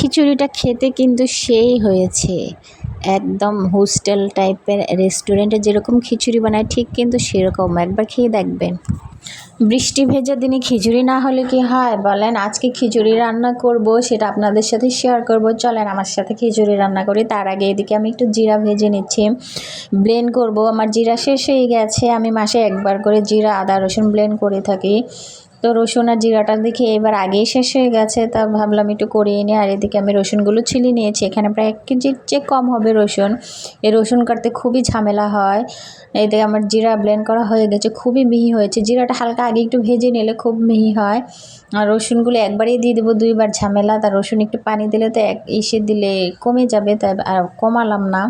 খিচুড়িটা খেতে কিন্তু সেই হয়েছে। একদম হোস্টেল টাইপের রেস্টুরেন্টে যেরকম খিচুড়ি বানায়, ঠিক কিন্তু সেরকম। একবার খেয়ে দেখবেন। বৃষ্টি ভেজা দিনে খিচুড়ি না হলে কি হয়? বলেন, আজকে খিচুড়ি রান্না করব, সেটা আপনাদের সাথে শেয়ার করব। চলেন, আমার সাথে খিচুড়ি রান্না করি। তার আগে এদিকে আমি একটু জিরা ভেজে নিচ্ছি। ব্লেন্ড করব। আমার জিরা শেষ হয়ে গেছে। আমি মাসে একবার করে জিরা, আদা, রসুন ব্লেন্ড করে থাকি। তো রসুন আর জিরাটা দেখে এবার আগেই শেষ হয়ে গেছে, তা ভাবলাম একটু করিয়ে নিই আর এদিকে আমি রসুনগুলো ছিলিয়ে নিয়েছি। এখানে প্রায় এক কেজির চেয়ে কম হবে রসুন। এই রসুন কাটতে খুবই ঝামেলা হয়। এদিকে আমার জিরা ব্লেন্ড করা হয়ে গেছে, খুবই মিহি হয়েছে। জিরাটা হালকা আগে একটু ভেজে নিলে খুব মিহি হয়। আর রসুনগুলো একবারেই দিয়ে দেবো, দুইবার ঝামেলা। তার রসুন একটু পানি দিলে তো এক এসে দিলে কমে যাবে তাই আর কমালাম না।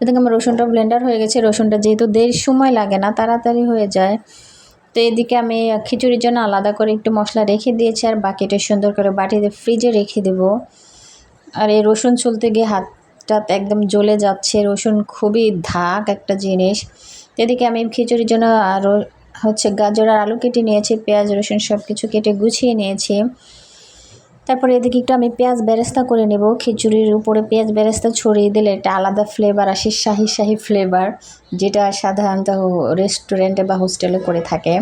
এদিকে আমার রসুনটা ব্লেন্ডার হয়ে গেছে। রসুনটা যেহেতু দেড় সময় লাগে না, তাড়াতাড়ি হয়ে যায়। তো এদিকে আমি খিচুড়ির জন্য আলাদা করে একটু মশলা রেখে দিয়েছি, আর বাকিটা সুন্দর করে বাটিতে ফ্রিজে রেখে দেব। আর এই রসুন চলতে গিয়ে হাতটা একদম জ্বলে যাচ্ছে, রসুন খুবই ধাক একটা জিনিস। এদিকে আমি খিচুড়ির জন্য আরও হচ্ছে গাজর আর আলু কেটে নিয়েছি, পেঁয়াজ, রসুন সব কিছু কেটে গুছিয়ে নিয়েছি। তারপরে এদিকে একটু আমি পেঁয়াজ বেরেস্তা করে নেব। খিচুড়ির উপরে পেঁয়াজ বেরেস্তা ছড়িয়ে দিলে একটা আলাদা ফ্লেভার আসে, শাহি শাহি ফ্লেভার যেটা সাধারণত রেস্টুরেন্টে বা হোস্টেলে করে থাকে।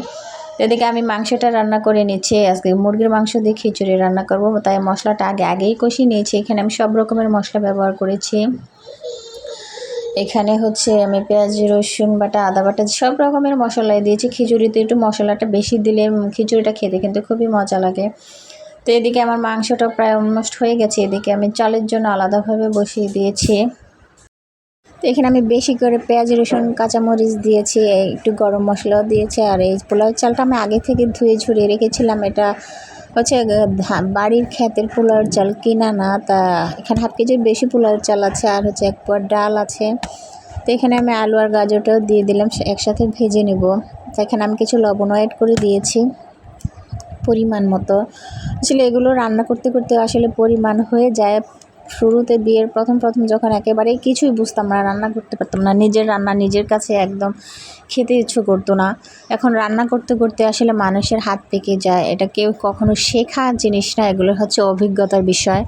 এদিকে আমি মাংসটা রান্না করে নিচ্ছি। আজকে মুরগির মাংস দিয়ে খিচুড়ি রান্না করব, তাই মশলাটা আগে আগেই কষিয়ে নিয়েছি। এখানে আমি সব রকমের মশলা ব্যবহার করেছি। এখানে হচ্ছে আমি পেঁয়াজ, রসুন বাটা, আদা বাটা, সব রকমের মশলাই দিয়েছি। খিচুড়িতে একটু মশলাটা বেশি দিলে খিচুড়িটা খেতে কিন্তু খুবই মজা লাগে। তো এদিকে আমার মাংসটা প্রায় অলমোস্ট হয়ে গেছে। এদিকে আমি চালের জন্য আলাদাভাবে বসিয়ে দিয়েছি। তো এখানে আমি বেশি করে পেঁয়াজ, রসুন, কাঁচামরিচ দিয়েছি একটু গরম মশলাও দিয়েছি, আর এই পোলাও চালটা আমি আগে থেকে ধুয়ে ঝুড়িয়ে রেখেছিলাম। এটা হচ্ছে বাড়ির ক্ষেতের পোলাওর চাল কিনা না, তা এখানে হাফ কেজির বেশি পোলাওর চাল আছে, আর হচ্ছে এক পোয়ার ডাল আছে। তো এখানে আমি আলু আর গাজরটাও দিয়ে দিলাম একসাথে ভেজে নেব। তো এখানে আমি কিছু লবণও অ্যাড করে দিয়েছি। পরিমাণ মতো। আসলে এগুলো রান্না করতে করতে আসলে পরিমাণ হয়ে যায়। শুরুতে বিয়ের প্রথম প্রথম যখন একেবারেই কিছুই বুঝতাম না, রান্না করতে পারতাম না, নিজের রান্না নিজের কাছে একদম খেতে ইচ্ছে করতো না। এখন রান্না করতে করতে আসলে মানুষের হাত পেকে যায়। এটা কেউ কখনো শেখা জিনিস না, এগুলো হচ্ছে অভিজ্ঞতার বিষয়।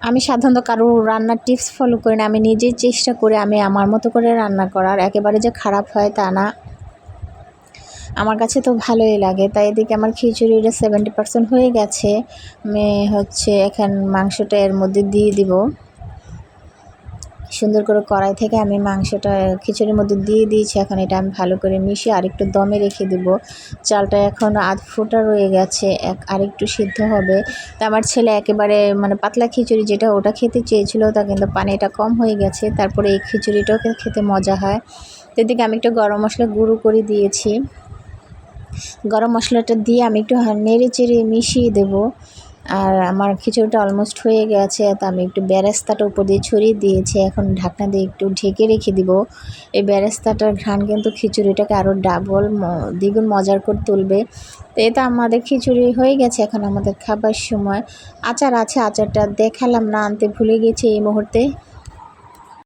আমি সাধারণত কারও রান্নার টিপস ফলো করি না। আমি নিজেই চেষ্টা করে আমি আমার মতো করে রান্না করার। একেবারে যে খারাপ হয় তা না। আমার কাছে তো ভালোই লাগে, তাই এদিকে আমার খিচুড়িটা সেভেন্টি পার্সেন্ট হয়ে গেছে। আমি হচ্ছে এখন মাংসটা এর মধ্যে দিয়ে দিব। সুন্দর করে কড়াই থেকে আমি মাংসটা খিচুড়ির মধ্যে দিয়ে দিয়েছি, এখন এটা আমি ভালো করে মিশিয়ে আরেকটু দমে রেখে দিব। চালটা এখন আধ ফোটা রয়ে গেছে, এক আরেকটু সিদ্ধ হবে। তা আমার ছেলে একেবারে মানে পাতলা খিচুড়ি যেটা ওটা খেতে চেয়েছিল, তা কিন্তু পানিটা কম হয়ে গেছে, তারপরে এই খিচুড়িটাও খেতে মজা হয়। এদিকে আমি একটু গরম মশলা গুঁড়ো করে দিয়েছি। গরম মশলাটা দিয়ে আমি একটু নেড়ে চেড়ে মিশিয়ে দেবো। আর আমার খিচুড়িটা অলমোস্ট হয়ে গেছে, তো আমি একটু বেরেস্তাটা উপর দিয়ে ছড়িয়ে দিয়েছি। এখন ঢাকনা দিয়ে একটু ঢেকে রেখে দিব। এই ব্যারেস্তাটার ঘ্রাণ কিন্তু খিচুড়িটাকে আরও ডাবল দ্বিগুণ মজার করে তুলবে। তো এটা আমাদের খিচুড়ি হয়ে গেছে এখন আমাদের খাবার সময়। আচার আছে, আচারটা দেখালাম না, আনতে ভুলে গেছি এই মুহূর্তে।